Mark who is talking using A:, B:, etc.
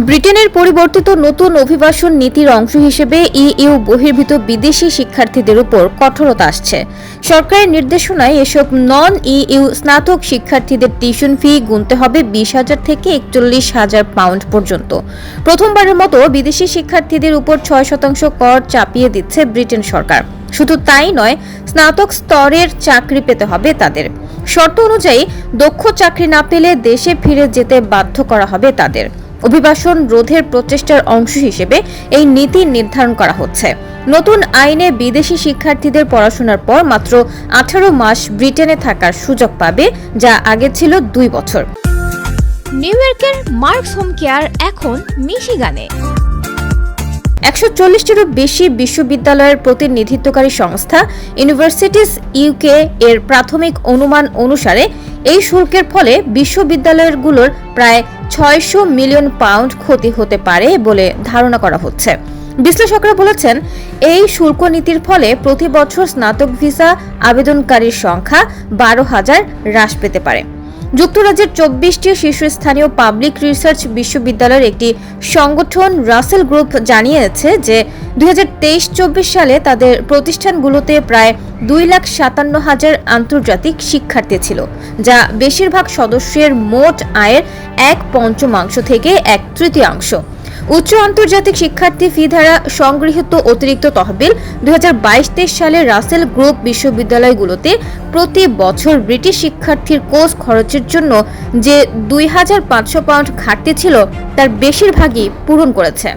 A: ব্রিটেনের পরিবর্তিত নতুন অভিবাসন নীতির অংশ হিসেবে ইইউ বহির্ভূত বিদেশি শিক্ষার্থীদের উপর কঠোরতা আসছে। সরকারের নির্দেশনায় এসব নন ইইউ স্নাতক শিক্ষার্থীদের টিউশন ফি গুনতে হবে বিশ হাজার থেকে একচল্লিশ হাজার পাউন্ড পর্যন্ত। প্রথমবারের মতো বিদেশি শিক্ষার্থীদের উপর ছয় শতাংশ কর চাপিয়ে দিচ্ছে ব্রিটেন সরকার। শুধু তাই নয়, স্নাতক স্তরের চাকরি পেতে হবে তাদের। শর্ত অনুযায়ী দক্ষ চাকরি না পেলে দেশে ফিরে যেতে বাধ্য করা হবে তাদের। অভিবাসন রোধের প্রচেষ্টার অংশ হিসেবে এই নীতি নির্ধারণ করা হচ্ছে। নতুন আইনে বিদেশি শিক্ষার্থীদের পড়াশোনার পর মাত্র আঠারো মাস ব্রিটেনে থাকার সুযোগ পাবে যা আগে ছিল দুই বছর।
B: নিউ ইয়র্কের মার্কস হোম কেয়ার এখন মিশিগানে।
A: একশো চল্লিশটিরও বেশি বিশ্ববিদ্যালয়ের প্রতিনিধিত্বকারী সংস্থা ইউনিভার্সিটিস ইউকে এর প্রাথমিক অনুমান অনুসারে এই শুল্কের ফলে বিশ্ববিদ্যালয়গুলোর প্রায় ছয়শো মিলিয়ন পাউন্ড ক্ষতি হতে পারে বলে ধারণা করা হচ্ছে। বিশ্লেষকরা বলেছেন, এই শুল্ক নীতির ফলে প্রতি বছর স্নাতক ভিসা আবেদনকারীর সংখ্যা বারো হাজার হ্রাস পেতে পারে। যুক্তরাজ্যের চব্বিশটি শীর্ষস্থানীয় পাবলিক রিসার্চ বিশ্ববিদ্যালয়ের একটি সংগঠন রাসেল গ্রুপ জানিয়েছে যে দুই হাজার সালে তাদের প্রতিষ্ঠানগুলোতে প্রায় দুই লাখ সাতান্ন হাজার আন্তর্জাতিক শিক্ষার্থী ছিল, যা বেশিরভাগ সদস্যের মোট আয়ের এক পঞ্চমাংশ থেকে এক তৃতীয়াংশ। উচ্চ আন্তর্জাতিক শিক্ষার্থী ফি দ্বারা সংগৃহীত অতিরিক্ত তহবিল দু হাজার সালে রাসেল গ্রুপ বিশ্ববিদ্যালয়গুলোতে প্রতি বছর ব্রিটিশ শিক্ষার্থীর কোর্স খরচের জন্য যে দুই হাজার পাঁচশো পাউন্ড ঘাটতি ছিল, তার বেশিরভাগই পূরণ করেছে।